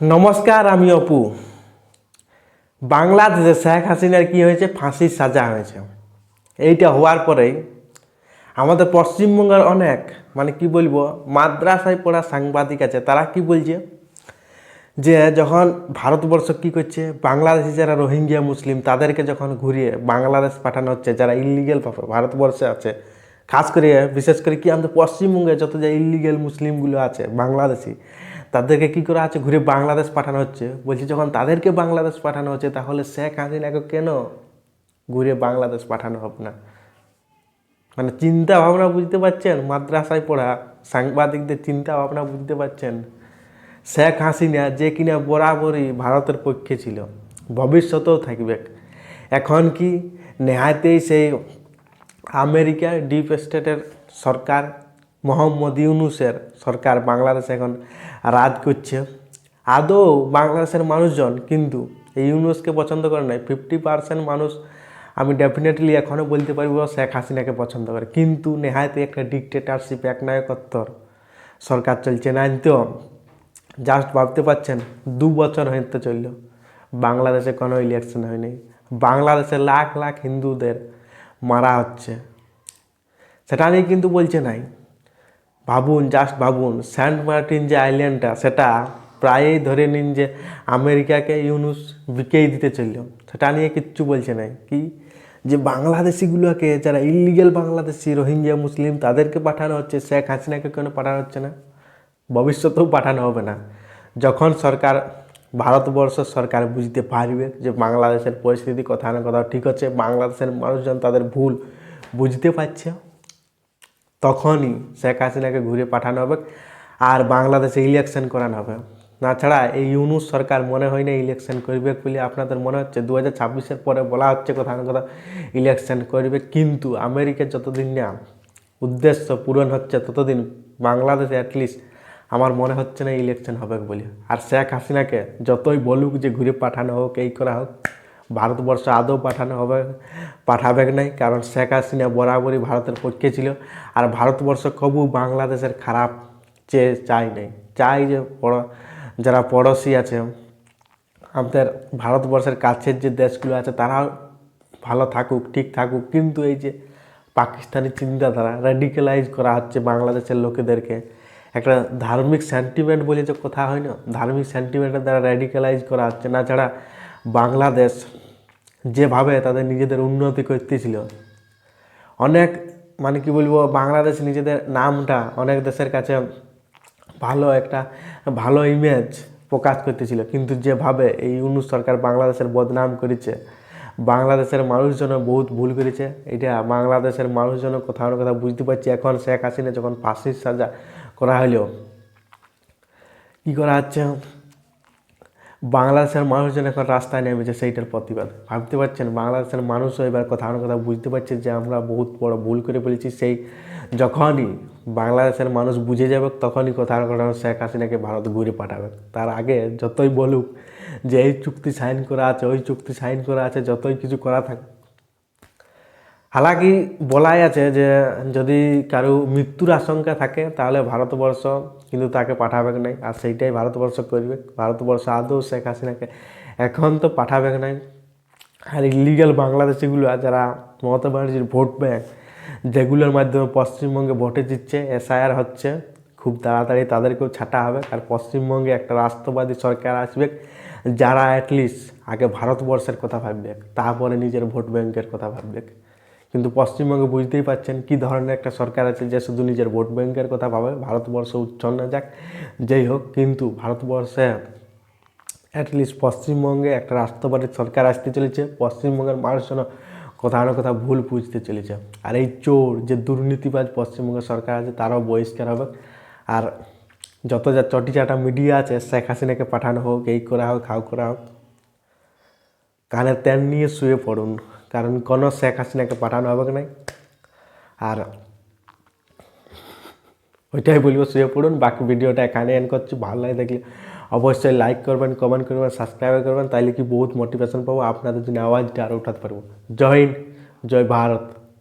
নমস্কার, আমি অপু। বাংলাদেশে শেখ হাসিনার কি হয়েছে? ফাঁসির সাজা হয়েছে। এইটা হওয়ার পরেই আমাদের পশ্চিমবঙ্গের অনেক মানে কি বলব, মাদ্রাসায় পড়া সাংবাদিক আছে, তারা কি বলছে? যে যখন ভারতবর্ষ কি করছে? বাংলাদেশি যারা রোহিঙ্গিয়া মুসলিম, তাদেরকে যখন ঘুরিয়ে বাংলাদেশ পাঠানো হচ্ছে, যারা ইলিগেল ভারতবর্ষে আছে, খাস করে, বিশেষ করে কি আমাদের পশ্চিমবঙ্গে যত যে ইলিগেল মুসলিমগুলো আছে, বাংলাদেশি তাদেরকে কি করা আছে ঘুরে বাংলাদেশ পাঠানো হচ্ছে। বলছি, যখন তাদেরকে বাংলাদেশ পাঠানো হচ্ছে, তাহলে শেখ হাসিনাকে কেন ঘুরে বাংলাদেশ পাঠানো হবে না? মানে চিন্তা ভাবনা বুঝতে পারছেন? মাদ্রাসায় পড়া সাংবাদিকদের চিন্তা ভাবনা বুঝতে পারছেন? শেখ হাসিনা যে কিনা বরাবরই ভারতের পক্ষে ছিল। ভবিষ্যতেও থাকবে। এখন কি? নেহাতেই সেই আমেরিকার ডিপ স্টেটের সরকার মোহাম্মদ ইউনুসের সরকার বাংলাদেশে এখন রাজ করছে। আদৌ বাংলাদেশের মানুষজন কিন্তু এই ইউনুসকে পছন্দ করে নাই? ফিফটি পার্সেন্ট মানুষ, আমি ডেফিনেটলি এখনও বলতে পারব শেখ হাসিনাকে পছন্দ করে। কিন্তু নেহায়তে একটা ডিকটেটারশিপ এক একনায়কত্বর সরকার চলছে। না, তো জাস্ট ভাবতে পারছেন, দু বছর হইতে চলল। বাংলাদেশে কোনো ইলেকশন হয়নি বাংলাদেশে লাখ লাখ হিন্দুদের মারা হচ্ছে। সেটা নিয়ে কিন্তু বলছে নাই। ভাবুন জাস্ট ভাবুন সেন্ট মার্টিন যে আইল্যান্ডটা সেটা প্রায়ই ধরে নিন যে আমেরিকাকে ইউনুস বিকেই দিতে চলল। সেটা নিয়ে কিচ্ছু বলছে নাই। কি? যে বাংলাদেশিগুলোকে, যারা ইলিগেল বাংলাদেশি রোহিঙ্গিয়া মুসলিম, তাদেরকে পাঠানো হচ্ছে, শেখ হাসিনাকে কেন পাঠানো হচ্ছে না? ভবিষ্যতেও পাঠানো হবে না। যখন সরকার ভারতবর্ষ সরকার বুঝতে পারবে যে বাংলাদেশের পরিস্থিতি, কথা না কোথাও ঠিক হচ্ছে, বাংলাদেশের মানুষজন তাদের ভুল বুঝতে পারছে। তখনই শেখ হাসিনাকে ঘুরে পাঠানো হবে আর বাংলাদেশে ইলেকশন করানো হবে। না ছাড়া এই ইউনুস সরকার মনে হয় না ইলেকশন করবে বলে আপনাদের মনে হচ্ছে? দু হাজার ছাব্বিশের পরে বলা হচ্ছে কোথাও না কোথাও ইলেকশন করবে। কিন্তু আমেরিকার যতদিন না, উদ্দেশ্য পূরণ হচ্ছে ততদিন বাংলাদেশে অ্যাটলিস্ট আমার মনে হচ্ছে না ইলেকশন হবে বলে। আর শেখ হাসিনাকে যতই বলুক যে ঘুরে পাঠানো হোক, এই করা হোক ভারতবর্ষ আদৌ পাঠানো হবে, পাঠাবে নাই? কারণ শেখ হাসিনা বরাবরই ভারতের পক্ষে ছিল। আর ভারতবর্ষ কবু বাংলাদেশের খারাপ চেয়ে চাই নাই। চাই যে যারা পড়োশি আছে, আমাদের ভারতবর্ষের কাছের যে দেশগুলো আছে, তারাও ভালো থাকুক, ঠিক থাকুক। কিন্তু এই যে পাকিস্তানি চিন্তাধারা রেডিক্যালাইজ করা হচ্ছে বাংলাদেশের লোকেদেরকে। একটা ধার্মিক সেন্টিমেন্ট বলে যে কথা হয় না? ধার্মিক সেন্টিমেন্টের দ্বারা রেডিক্যালাইজ করা হচ্ছে। না ছাড়া বাংলাদেশ যেভাবে তাদের নিজেদের উন্নতি করতেছিল, অনেক মানে কি বলব, বাংলাদেশ নিজেদের নামটা অনেক দেশের কাছে ভালো একটা, ভালো ইমেজ প্রকাশ করতেছিল। কিন্তু যেভাবে এই ইউনুস সরকার বাংলাদেশের বদনাম করেছে, বাংলাদেশের মানুষজন বহুত ভুল করেছে, এটা বাংলাদেশের মানুষজন কোথাও না কোথাও বুঝতে পারছি। এখন শেখ হাসিনা যখন ফাঁসির সাজা করা হলো, কী করা হচ্ছে? বাংলাদেশের মানুষজন এখন রাস্তায় নেমেছে সেইটার প্রতিবাদ। ভাবতে পারছেন, বাংলাদেশের মানুষও এবার কথা না কথা বুঝতে পারছে যে আমরা বহুত বড় ভুল করে ফেলেছি। সেই যখনই বাংলাদেশের মানুষ বুঝে যাবে, তখনই কথা কথা শেখ হাসিনাকে ভারত ঘুরে পাঠাবে। তার আগে যতই বলুক যে এই চুক্তি সাইন করা আছে, ওই চুক্তি সাইন করা আছে, যতই কিছু করা থাকে হালাকি বলাই আছে যে যদি কারও মৃত্যুর আশঙ্কা থাকে তাহলে ভারতবর্ষ কিন্তু তাকে পাঠাবে নাই আর সেইটাই ভারতবর্ষ করবে ভারতবর্ষ আদৌ শেখ হাসিনাকে এখন তো পাঠাবে নাই আর ইলিগাল বাংলাদেশিগুলো যারা মমতা ব্যানার্জির ভোট ব্যাংক, যেগুলোর মাধ্যমে পশ্চিমবঙ্গে ভোটে জিতছে, এসআইআর হচ্ছে, খুব তাড়াতাড়ি তাদেরকেও ছাটা হবে। আর পশ্চিমবঙ্গে একটা রাষ্ট্রবাদী সরকার আসবে, যারা অ্যাটলিস্ট আগে ভারতবর্ষের কথা ভাববে, তারপরে নিজের ভোট ব্যাংকের কথা ভাববে। কিন্তু পশ্চিমবঙ্গে বুঝতেই পারছেন কি ধরনের একটা সরকার আছে যে শুধু নিজের ভোট ব্যাংকের কথা ভাবে, ভারতবর্ষ উচ্ছন্ন যাক, যেই হোক, কিন্তু ভারতবর্ষে অ্যাটলিস্ট পশ্চিমবঙ্গে একটা রাষ্ট্রবাদী সরকার আসতে চলেছে। পশ্চিমবঙ্গের মানুষজন কোথাও না কোথাও ভুল বুঝতে চলেছে। আর এই চোর, যে দুর্নীতিবাজ পশ্চিমবঙ্গের সরকার আছে, তারাও বহিষ্কার হবে। আর যত যা চটি চাটা মিডিয়া আছে, শেখ হাসিনাকে পাঠানো হোক, এই করা হোক, হাও করা হোক, কানে তেল নিয়ে শুয়ে পড়ুন। কারণ কোনো শেখ হাসিনাকে পাঠানো হবে না আর ওইটাই বলব, শুয়ে পড়ুন। বাকি ভিডিওটা এখানে এন্ড করছি। ভালো লাগে দেখলে অবশ্যই লাইক করবেন কমেন্ট করবেন সাবস্ক্রাইব করবেন। তাইলে কি বহুত মোটিভেশন পাবো? আপনাদের জন্য আওয়াজটা আরও উঠাতে পারব। জয় হিন্দ, জয় ভারত।